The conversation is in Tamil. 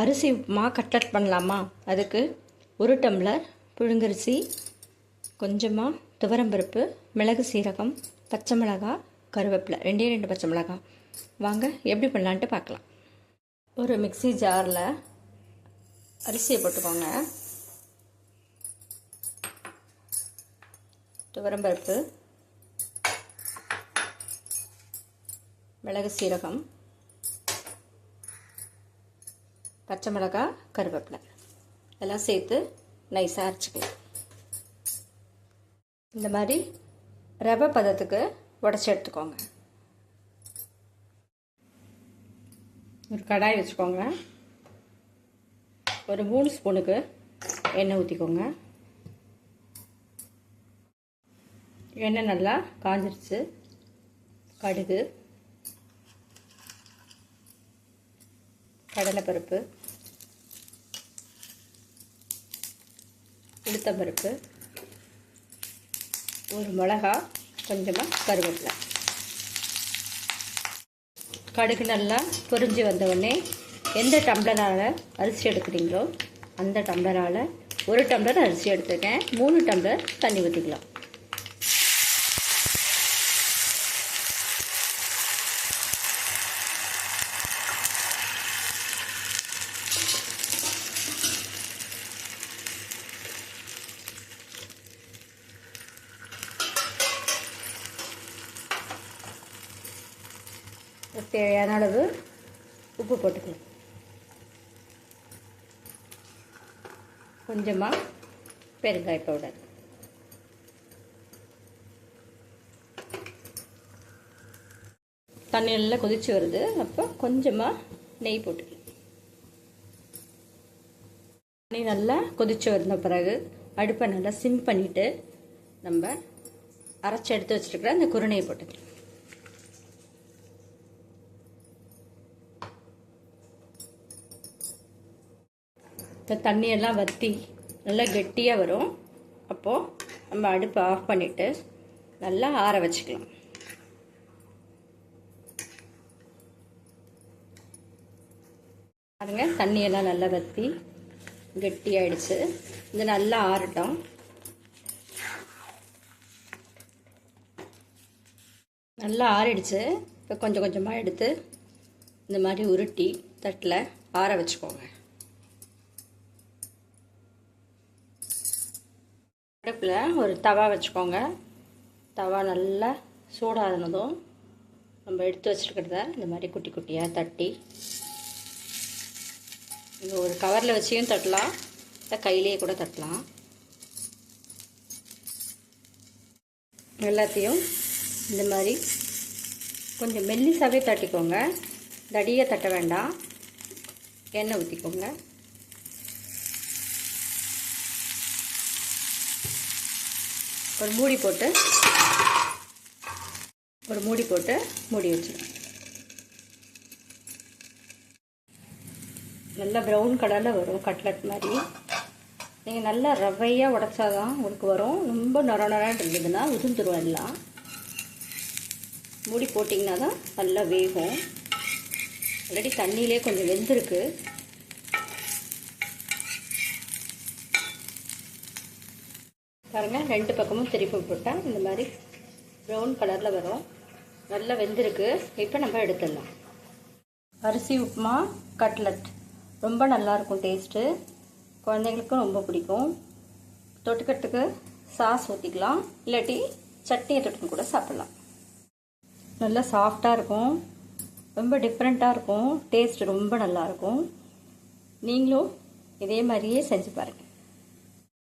அரிசி உப்புமா கட்லட் பண்ணலாமா? அதுக்கு ஒரு டம்ளர் புழுங்கரிசி கொஞ்சமாக துவரம்பருப்பு மிளகு சீரகம் பச்சை மிளகா கருவேப்பிலை. ரெண்டே ரெண்டு பச்சை மிளகா. வாங்க எப்படி பண்ணலான்ட்டு பார்க்கலாம். ஒரு மிக்ஸி ஜாரில் அரிசியை போட்டுக்கோங்க. துவரம்பருப்பு மிளகு சீரகம் பச்சை மிளகாய் கருவேப்பிலை. எல்லாம் சேர்த்து நைஸாக அரைச்சிக்கலாம் இந்த மாதிரி ரவை பதத்துக்கு உடச்சி எடுத்துக்கோங்க. ஒரு கடாய் வச்சுக்கோங்க. ஒரு மூணு ஸ்பூனுக்கு எண்ணெய் ஊற்றிக்கோங்க எண்ணெய் நல்லா காஞ்சிருச்சு. கடுகு கடலைப்பருப்பு உளுத்தம்பருப்பு ஒரு மிளகா கொஞ்சமாக கருவேப்பிலை. கடுகு நல்லா பொரிஞ்சு வந்தவுடனே எந்த டம்ளரால் அரிசி எடுக்கிறீங்களோ அந்த டம்ளரால் ஒரு டம்ளர் அரிசி எடுத்துருக்கேன். மூணு டம்ளர் தண்ணி ஊற்றிக்கலாம் தேவையான அளவு உப்பு போட்டுக்கலாம் கொஞ்சமாக பெருங்காய பவுடர் தண்ணி நல்லா கொதிச்சு வருது. அப்போ கொஞ்சமாக நெய் போட்டுக்கலாம். தண்ணி நல்லா கொதிச்சு வந்த பிறகு அடுப்பை நல்லா சிம் பண்ணிவிட்டு நம்ம அரைச்சி எடுத்து வச்சுருக்கிற அந்த குருணையை போட்டுக்கலாம். இந்த தண்ணியெல்லாம் வற்றி நல்லா கெட்டியாக வரும். அப்போது நம்ம அடுப்பை ஆஃப் பண்ணிவிட்டு நல்லா ஆற வச்சுக்கலாம். பாருங்க தண்ணியெல்லாம் நல்லா வற்றி கெட்டியாயிடுச்சு. இது நல்லா ஆறட்டும். நல்லா ஆறிடுச்சு. இப்போ கொஞ்சம் கொஞ்சமாக எடுத்து இந்த மாதிரி உருட்டி தட்டில் ஆற வச்சுக்கோங்க. அடுப்பில் ஒரு தவா வச்சுக்கோங்க. தவா நல்லா சூடானதும் நம்ம எடுத்து வச்சுருக்கிறத இந்த மாதிரி குட்டி குட்டியாக தட்டி இங்கே ஒரு கவரில் வச்சியும் தட்டலாம் இல்லை கையிலேயே கூட தட்டலாம். எல்லாத்தையும் இந்த மாதிரி கொஞ்சம் மெல்லிசாவே தட்டிக்கோங்க. தடியாக தட்ட வேண்டாம். எண்ணெய் ஊற்றிக்கோங்க ஒரு மூடி போட்டு ஒரு மூடி போட்டு மூடி வச்சிடலாம் நல்லா ப்ரௌன் கலரில் வரும் கட்லட் மாதிரி. நீங்கள் நல்லா ரவையாக உடச்சாதான் உங்களுக்கு வரும். ரொம்ப நொர நொரான் இருந்ததுன்னா உதிர்ந்துடும் எல்லாம். மூடி போட்டிங்கன்னா தான் நல்லா வேகும். ஆல்ரெடி தண்ணியிலே கொஞ்சம் வெந்திருக்கு. பாருங்கள் ரெண்டு பக்கமும் திருப்பி போட்டால் இந்த மாதிரி ப்ரௌன் கலரில் வரும். நல்லா வெந்திருக்கு. இப்போ நம்ம எடுத்துடலாம். அரிசி உப்புமா கட்லட் ரொம்ப நல்லாயிருக்கும் டேஸ்ட்டு குழந்தைங்களுக்கும் ரொம்ப பிடிக்கும். தொட்டுக்கிறதுக்கு சாஸ் ஊற்றிக்கலாம் இல்லாட்டி சட்னியை தொட்டுன்னு கூட சாப்பிட்லாம். நல்லா சாஃப்டாக இருக்கும். ரொம்ப டிஃப்ரெண்ட்டாக இருக்கும். டேஸ்ட் ரொம்ப நல்லாயிருக்கும் நீங்களும் இதே மாதிரியே செஞ்சு பாருங்கள்